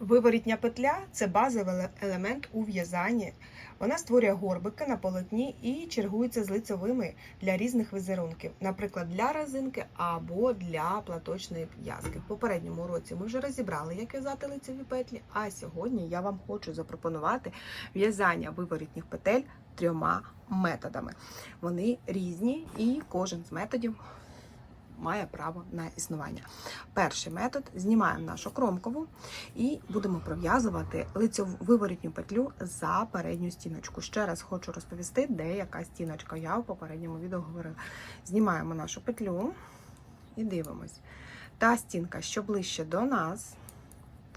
Виворітня петля це базовий елемент у в'язанні. Вона створює горбики на полотні і чергується з лицевими для різних візерунків, наприклад, для резинки або для платочної в'язки. В попередньому уроці ми вже розібрали, як в'язати лицеві петлі. А сьогодні я вам хочу запропонувати в'язання виворітніх петель трьома методами. Вони різні, і кожен з методів має право на існування. Перший метод знімаємо нашу кромкову і будемо пров'язувати лицеву виворітню петлю за передню стіночку. Ще раз хочу розповісти, де яка стіночка. Я в попередньому відео говорила. Знімаємо нашу петлю і дивимось. Та стінка, що ближче до нас,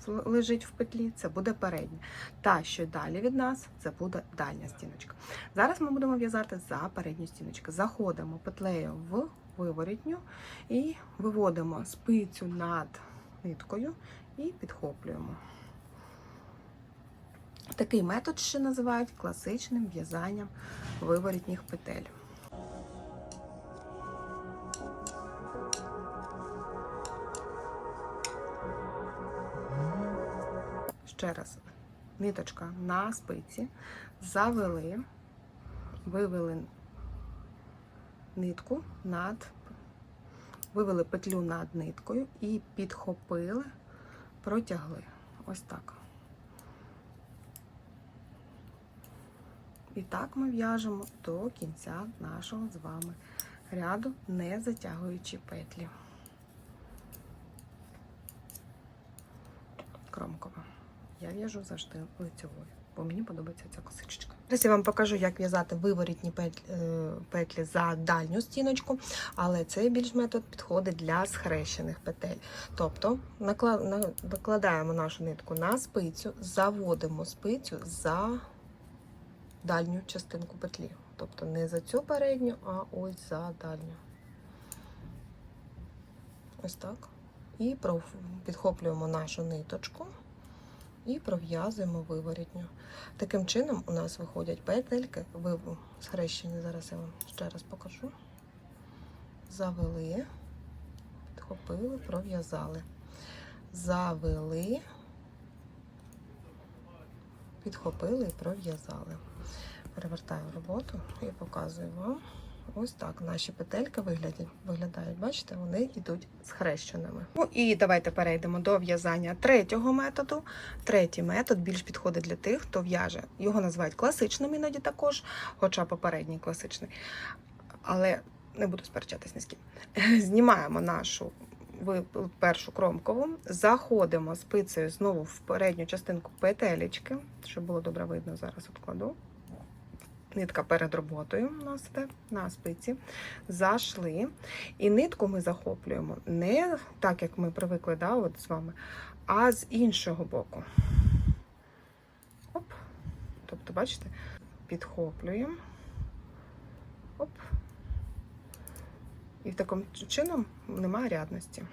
лежить в петлі, це буде передня. Та, що далі від нас, це буде дальня стіночка. Зараз ми будемо в'язати за передню стіночку. Заходимо петлею в виворітню і виводимо спицю над ниткою і підхоплюємо. Такий метод ще називають класичним в'язанням виворітніх петель. Ще раз, ниточка на спиці, завели, вивели нитку над, вивели петлю над ниткою і підхопили, протягли. Ось так. І так ми в'яжемо до кінця нашого з вами ряду, не затягуючи петлі. Кромкова. Я в'яжу завжди лицевою, бо мені подобається ця косичка. Зараз я вам покажу, як в'язати виворітні петлі, е, петлі за дальню стіночку, але цей більш метод підходить для схрещених петель. Тобто накла- на- викладаємо нашу нитку на спицю, заводимо спицю за дальню частинку петлі. Тобто не за цю передню, а ось за дальню. Ось так. І підхоплюємо нашу ниточку і пров'язуємо виворітню. Таким чином у нас виходять петельки, схрещені, зараз я вам ще раз покажу. Завели, підхопили, пров'язали. Завели, підхопили і пров'язали. Перевертаю роботу і показую вам. Ось так наші петельки виглядають, виглядають. Бачите, вони йдуть схрещеними. Ну і давайте перейдемо до в'язання третього методу. Третій метод більш підходить для тих, хто в'яже. Його називають класичним іноді також, хоча попередній класичний. Але не буду сперечатись ні з ким. Знімаємо нашу першу кромкову, заходимо спицею знову в передню частинку петелечки, щоб було добре видно, зараз откладу. Нитка перед роботою у нас іде на спиці. Зашли. І нитку ми захоплюємо не так, як ми привикли да, от з вами, а з іншого боку. Оп. Тобто, бачите, підхоплюємо. Оп. І таким чином немає рядності.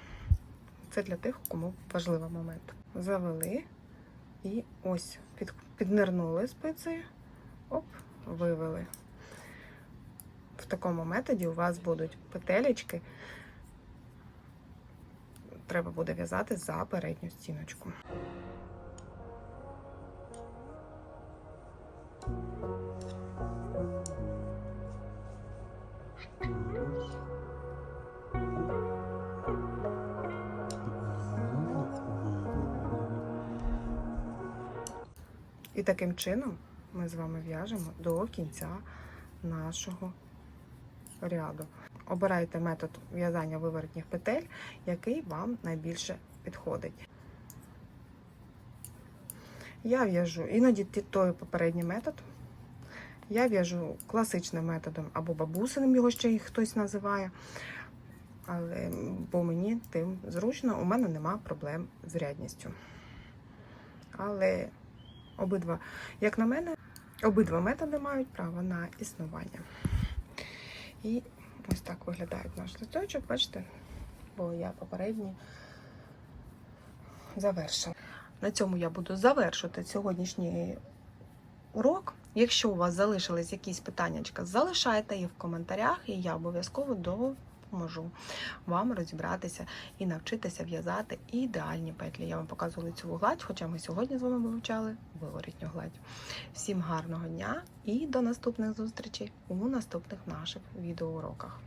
Це для тих, кому важливий момент. Завели і ось під, піднирнули спицею. Оп, вивели. В такому методі у вас будуть петелечки. Треба буде в'язати за передню стіночку. І таким чином ми з вами в'яжемо до кінця нашого ряду. Обирайте метод в'язання виворотніх петель, який вам найбільше підходить. Я в'яжу іноді той попередній метод. Я в'яжу класичним методом або бабусиним, його ще хтось називає. Але бо мені тим зручно, у мене нема проблем з рядністю. Але обидва, як на мене, обидва методи мають право на існування. І ось так виглядають наш листочок, бачите, бо я попередній завершила. На цьому я буду завершувати сьогоднішній урок. Якщо у вас залишились якісь питання, залишайте їх в коментарях, і я обов'язково до допоможу вам розібратися і навчитися в'язати ідеальні петлі. Я вам показувала цю гладь, хоча ми сьогодні з вами вивчали виворітню гладь. Всім гарного дня і до наступних зустрічей у наступних наших відеоуроках.